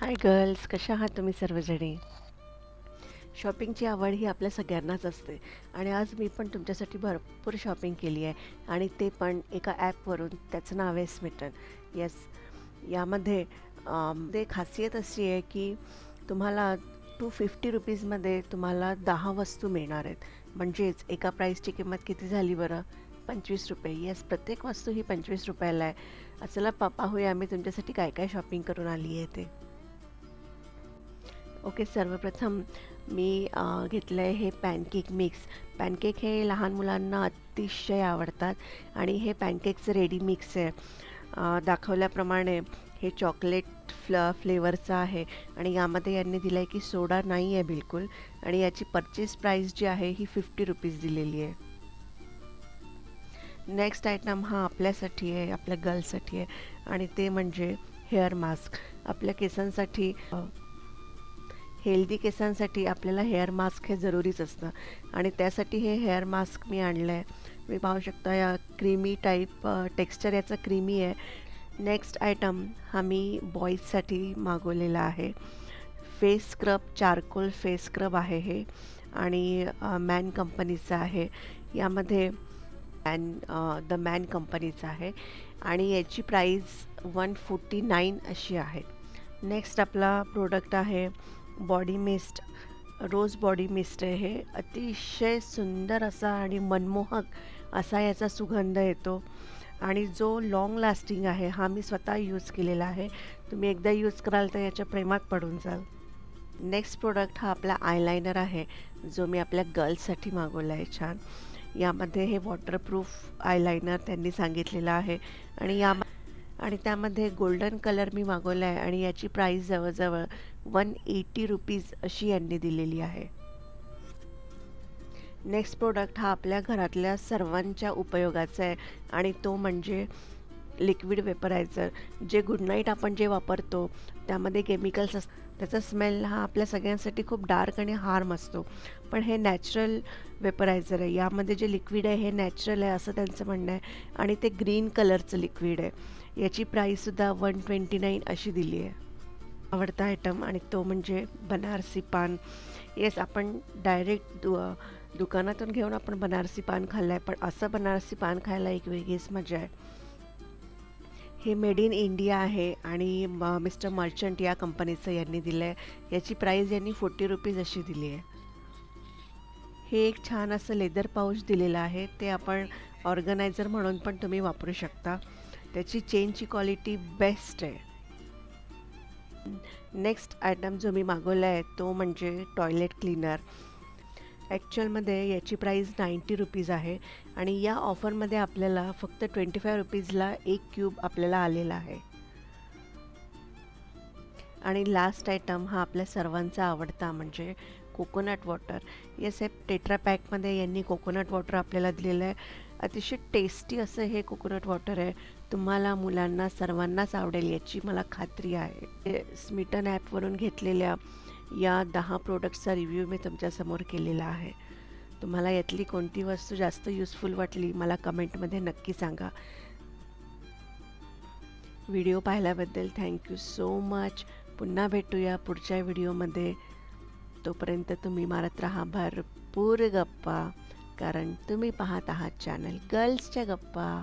Hi girls कशा आहात तुम्ही सर्वजणी? शॉपिंगची आवड ही आपल्या सगळ्यांनाच असते. आणि आज मी पण तुमच्यासाठी भरपूर शॉपिंग केली आहे. आणि ते पण एका ॲपवरून. त्याचं नाव आहे स्मिटन येस यामध्ये ते खासियत अशी आहे की तुम्हाला टू फिफ्टी रुपीजमध्ये तुम्हाला दहा वस्तू मिळणार आहेत. म्हणजेच एका प्राईसची किंमत किती झाली बरं? पंचवीस रुपये. येस प्रत्येक वस्तू ही पंचवीस रुपयाला आहे. चला पा पाहूया आम्ही तुमच्यासाठी काय काय शॉपिंग करून आली आहे ते. ओके सर्वप्रथम मी घेतलं आहे हे पॅनकेक मिक्स. पॅनकेक हे लहान मुलांना अतिशय आवडतात आणि हे पॅनकेकचं रेडी मिक्स आहे. दाखवल्याप्रमाणे हे चॉकलेट फ्ल फ्लेवरचं आहे आणि यामध्ये यांनी दिलं आहे की सोडा नाही आहे बिलकुल आणि याची परचेस प्राईस जी आहे ही फिफ्टी रुपीज दिलेली आहे. नेक्स्ट आयटम हा आपल्यासाठी आहे आपल्या गर्लसाठी आहे आणि ते म्हणजे हेअर मास्क आपल्या केसांसाठी हेल्दी केसांसाठी आपल्याला हेअर मास्क हे जरुरीच असतं. आणि त्यासाठी हे हेअर मास्क मी आणलं आहे मी पाहू शकता या क्रीमी टाईप टेक्स्चर याचं क्रीमी आहे. नेक्स्ट आयटम हा मी बॉईजसाठी मागवलेला आहे. Face scrub charcoal face scrub आहे हे. आणि मॅन कंपनीचं आहे. यामध्ये मॅन द मॅन कंपनीचं आहे. आणि याची प्राईस वन फोर्टी नाईन अशी आहे. नेक्स्ट आपला प्रोडक्ट आहे body mist rose body mist आहे. हे अतिशय सुंदर असा आणि मनमोहक असा याचा सुगंध येतो. आणि जो लाँग लास्टिंग आहे हा मी स्वतः यूज केलेला आहे. तुम्ही एकदा यूज कराल तर याच्या प्रेमात पडून जाल. नेक्स्ट प्रोडक्ट हा आपला आयलायनर आहे जो मी आपल्या गर्ल्ससाठी मागवला आहे छान. यामध्ये हे वॉटरप्रूफ आयलायनर त्यांनी सांगितलेलं आहे. आणि या आणि त्यामध्ये गोल्डन कलर मी मागवला आहे आणि याची प्राईस जवळजवळ वन एटी रुपीज अशी यांनी दिलेली आहे. नेक्स्ट प्रोडक्ट हा आपल्या घरातल्या सर्वांच्या उपयोगाचा आहे आणि तो म्हणजे लिक्विड वेपरायझर जे गुड नाईट आपण जे वापरतो त्यामध्ये केमिकल्स अस त्याचा स्मेल हा आपल्या सगळ्यांसाठी खूप डार्क आणि हार्म असतो. पण हे नॅचरल वेपरायझर आहे. यामध्ये जे लिक्विड आहे हे नॅचरल आहे असं त्यांचं म्हणणं आहे. आणि ते ग्रीन कलरचं लिक्विड आहे. याची प्राईससुद्धा वन ट्वेंटी नाईन अशी दिली आहे. आवडता आयटम आणि तो म्हणजे बनारसी पान. येस आपण डायरेक्ट दु दुकानातून घेऊन आपण बनारसी पान खाल्लं आहे पण असं बनारसी पान खायला एक वेगळीच मजा आहे. हे मेड इन इंडिया आहे आणि म मिस्टर मर्चंट या कंपनीचं यांनी दिलं आहे याची प्राईस यांनी फोर्टी रुपीज अशी दिली आहे. हे एक छान असं लेदर पाऊच दिलेलं आहे. ते आपण ऑर्गनायझर म्हणून पण तुम्ही वापरू शकता. त्याची चेनची क्वालिटी बेस्ट आहे. नेक्स्ट आयटम जो मी मागवला आहे तो म्हणजे टॉयलेट क्लीनर ॲक्च्युअलमध्ये याची प्राईस नाईंटी रुपीज आहे आणि या ऑफरमध्ये आपल्याला फक्त ट्वेंटी फाय रुपीजला एक क्यूब आपल्याला आलेला आहे. आणि लास्ट आयटम हा आपल्या सर्वांचा आवडता म्हणजे कोकोनट वॉटर येस हे टेट्रा पॅकमध्ये यांनी कोकोनट वॉटर आपल्याला दिलेलं आहे. अतिशय टेस्टी असं हे कोकोनट वॉटर आहे. तुम्हाला मुलांना सर्वांनाच आवडेल याची मला खात्री आहे. स्मिटन ॲपवरून घेतलेल्या या दहा प्रोडक्टचा रिव्ह्यू मी तुमच्यासमोर केलेला आहे. तुम्हाला यातली कोणती वस्तू जास्त युजफुल वाटली मला कमेंटमध्ये नक्की सांगा. व्हिडिओ पाहिल्याबद्दल थँक्यू सो मच पुन्हा भेटूया पुढच्या व्हिडिओमध्ये तोपर्यंत तुम्ही मारत राहा भरपूर गप्पा कारण तुम्ही पाहत आहात चॅनल गर्ल्सच्या गप्पा.